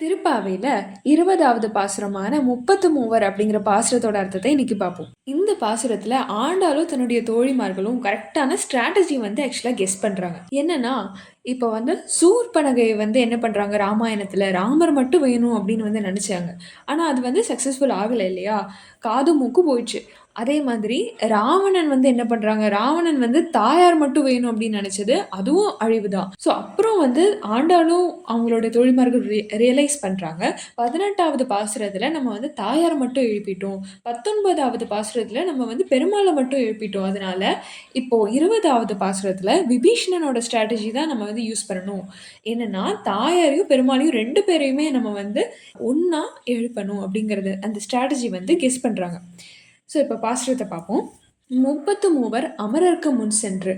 திருப்பாவையில் இருபதாவது பாசுரமான முப்பத்து மூவர் அப்படிங்கிற பாசுரத்தோட அர்த்தத்தை இன்னைக்கு பார்ப்போம். இந்த பாசுரத்தில் ஆண்டாலும் தன்னுடைய தோழிமார்களும் கரெக்டான ஸ்ட்ராட்டஜி வந்து ஆக்சுவலாக கெஸ் பண்ணுறாங்க என்னன்னா இப்போ வந்து சூர்பனகை வந்து என்ன பண்ணுறாங்க ராமாயணத்தில் ராமர் மட்டும் வேணும் அப்படின்னு வந்து நினச்சாங்க. ஆனால் அது வந்து சக்ஸஸ்ஃபுல் ஆகலை இல்லையா? காது மூக்கு போயிடுச்சு. அதே மாதிரி ராவணன் வந்து என்ன பண்ணுறாங்க ராவணன் வந்து தாயார் மட்டும் வேணும் அப்படின்னு நினச்சது. அதுவும் அழிவு தான் ஸோ அப்புறம் வந்து ஆண்டாலும் அவங்களோட தொழில்மார்கள் ரியலைஸ் பண்ணுறாங்க பதினெட்டாவது பாசுரத்தில் நம்ம வந்து தாயார் மட்டும் எழுப்பிட்டோம். பத்தொன்பதாவது பாசுரத்தில் நம்ம வந்து பெருமாளை மட்டும் எழுப்பிட்டோம். அதனால இப்போது இருபதாவது பாசுரத்தில் விபீஷணனோட ஸ்ட்ராட்டஜி தான் நம்ம வந்து யூஸ் பண்ணணும். என்னென்னா தாயாரையும் பெருமாளையும் ரெண்டு பேரையுமே நம்ம வந்து ஒன்றா எழுப்பணும் அப்படிங்கிறது. அந்த ஸ்ட்ராட்டஜி வந்து கெஸ் பண்ணுறாங்க ஸோ இப்போ பாசுரத்தை பார்ப்போம். முப்பத்து மூவர் அமரருக்கு முன் சென்று.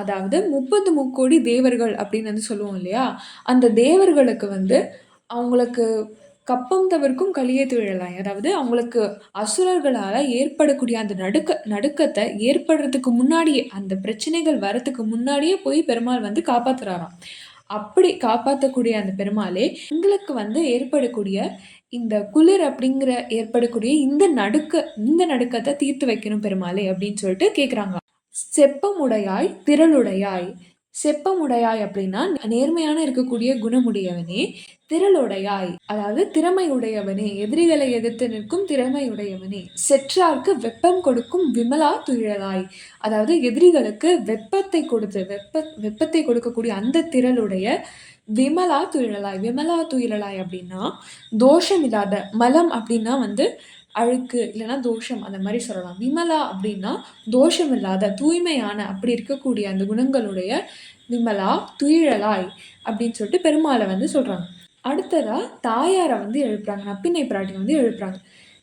அதாவது முப்பத்து முக்கோடி தேவர்கள் அப்படின்னு வந்து சொல்லுவோம் இல்லையா? அந்த தேவர்களுக்கு வந்து அவங்களுக்கு கப்பம் தவிர்க்கும் கலியே தொழிலாய் அதாவது அவங்களுக்கு அசுரர்களால் ஏற்படக்கூடிய அந்த நடுக்க நடுக்கத்தை ஏற்படுறதுக்கு முன்னாடியே அந்த பிரச்சனைகள் வரத்துக்கு முன்னாடியே போய் பெருமாள் வந்து காப்பாத்துறாராம். அப்படி காப்பாற்றக்கூடிய அந்த பெருமாளே எங்களுக்கு வந்து ஏற்படக்கூடிய இந்த குளிர் அப்படிங்கிற ஏற்படக்கூடிய இந்த நடுக்க இந்த நடுக்கத்தை தீர்த்து வைக்கணும் பெருமாளே அப்படின்னு சொல்லிட்டு கேட்குறாங்க செப்பமுடையாய் திரளுடையாய். செப்பமுடையாய் அப்படின்னா நேர்மையான இருக்கக்கூடிய குணமுடையவனே திரளுடையாய். அதாவது திறமை உடையவனே எதிரிகளை எதிர்த்து நிற்கும் திறமை உடையவனே செற்றார்க்கு வெப்பம் கொடுக்கும் விமலா துழலாய் அதாவது எதிரிகளுக்கு வெப்பத்தை கொடுத்து வெப்ப வெப்பத்தை கொடுக்கக்கூடிய அந்த திரளுடைய விமலா துயிரலாய் விமலா துயிரலாய் அப்படின்னா தோஷம் இல்லாத மலம் அப்படின்னா வந்து அழுக்கு இல்லைன்னா தோஷம் அந்த மாதிரி சொல்லலாம். விமலா அப்படின்னா தோஷம் இல்லாத தூய்மையான அப்படி இருக்கக்கூடிய அந்த குணங்களுடைய விமலா துயிழலாய் அப்படின்னு சொல்லிட்டு பெருமாளை வந்து சொல்கிறாங்க அடுத்ததாக தாயாரை வந்து எழுப்புறாங்க நப்பினை பிராட்டி வந்து எழுப்புறாங்க.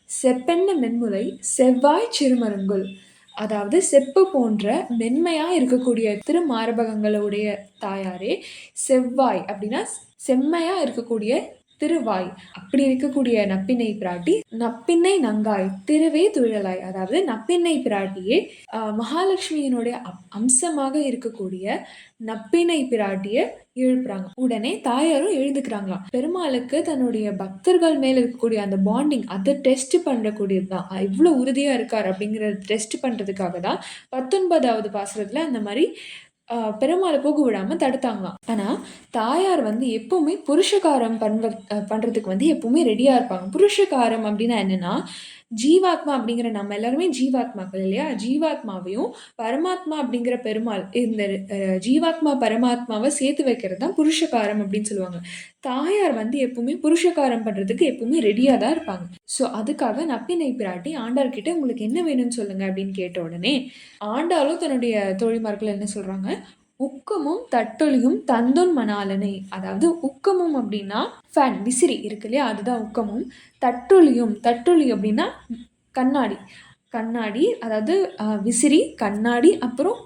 செப்பெண்ண மென்முலை செவ்வாய் சிறுமருங்குல் அதாவது செப்பு போன்ற மென்மையாக இருக்கக்கூடிய திரு மார்பகங்களுடைய தாயாரே செவ்வாய் அப்படின்னா செம்மையாக இருக்கக்கூடிய திருவாய். அப்படி இருக்கக்கூடிய நப்பினை பிராட்டி நப்பின்னை நங்காய் திருவே துழலாய். அதாவது நப்பின்னை பிராட்டியே மகாலட்சுமியினுடைய அம்சமாக இருக்கக்கூடிய நப்பினை பிராட்டிய எழுப்புறாங்க. உடனே தாயாரும் எழுந்துக்கிறாங்களாம் பெருமாளுக்கு தன்னுடைய பக்தர்கள் மேல இருக்கக்கூடிய அந்த பாண்டிங் அதை டெஸ்ட் பண்ணக்கூடியது தான். இவ்வளோ உறுதியா இருக்கார் அப்படிங்கறத டெஸ்ட் பண்றதுக்காக தான் பத்தொன்பதாவது பாசுரத்துல அந்த மாதிரி பெருமாளை போக விடாமல் தடுத்தாங்களாம். ஆனால் தாயார் வந்து எப்போவுமே புருஷகாரம் பண்ற பண்ணுறதுக்கு வந்து எப்போவுமே ரெடியாக இருப்பாங்க. புருஷகாரம் அப்படின்னா என்னென்னா ஜீவாத்மா அப்படிங்கிற நம்ம எல்லாருமே ஜீவாத்மாக்கள் இல்லையா? ஜீவாத்மாவையும் பரமாத்மா அப்படிங்கிற பெருமாள் இந்த ஜீவாத்மா பரமாத்மாவை சேர்த்து வைக்கிறது தான் புருஷகாரம் அப்படின்னு சொல்லுவாங்க. தாயார் வந்து எப்பவுமே புருஷகாரம் பண்ணுறதுக்கு எப்பவுமே ரெடியாக தான் இருப்பாங்க. ஸோ அதுக்காக நப்பினை பிராட்டி ஆண்டார்கிட்ட உங்களுக்கு என்ன வேணும்னு சொல்லுங்க அப்படின்னு கேட்ட உடனே ஆண்டாலும் தன்னுடைய தோழிமார்கள் என்ன சொல்கிறாங்க உக்கமும் தட்டொலியும் தந்தொன் மணாலனை. அதாவது உக்கமும் அப்படின்னா ஃபேன் விசிறி இருக்கு இல்லையா? அதுதான் உக்கமும். தட்டொலியும் தட்டொலி அப்படின்னா கண்ணாடி. கண்ணாடி அதாவது விசிறி கண்ணாடி அப்புறம்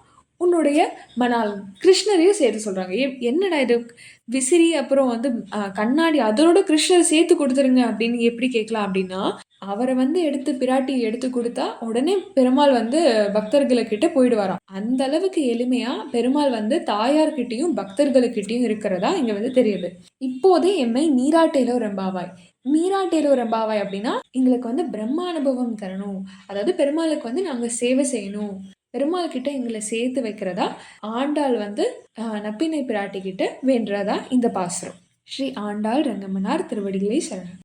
உன்னுடைய மணால் கிருஷ்ணரையும் சேர்த்து சொல்கிறாங்க என்னடா இது? விசிறி அப்புறம் வந்து கண்ணாடி அதோட கிருஷ்ணர் சேர்த்து கொடுத்துருங்க அப்படின்னு எப்படி கேட்கலாம் அப்படின்னா அவரை வந்து எடுத்து பிராட்டி எடுத்து கொடுத்தா உடனே பெருமாள் வந்து பக்தர்களுக்கிட்ட போயிடுவாராம். அந்த அளவுக்கு எளிமையா பெருமாள் வந்து தாயார்கிட்டையும் பக்தர்களுக்கிட்டையும் இருக்கிறதா இங்க வந்து தெரியுது. இப்போதே எம்மை நீராட்டையிலோ ரெம்பாவாய். மீராட்டேலோ ரெம்பாவாய் அப்படின்னா எங்களுக்கு வந்து பிரம்ம அனுபவம் தரணும். அதாவது பெருமாளுக்கு வந்து நாங்கள் சேவை செய்யணும். பெருமாள் கிட்ட எங்களை சேர்த்து வைக்கிறதா? ஆண்டாள் வந்து நப்பினை பிராட்டி கிட்ட வேண்டுறதா இந்த பாசுரம்? ஸ்ரீ ஆண்டாள் ரங்கமனார் திருவடிகளை சரணம்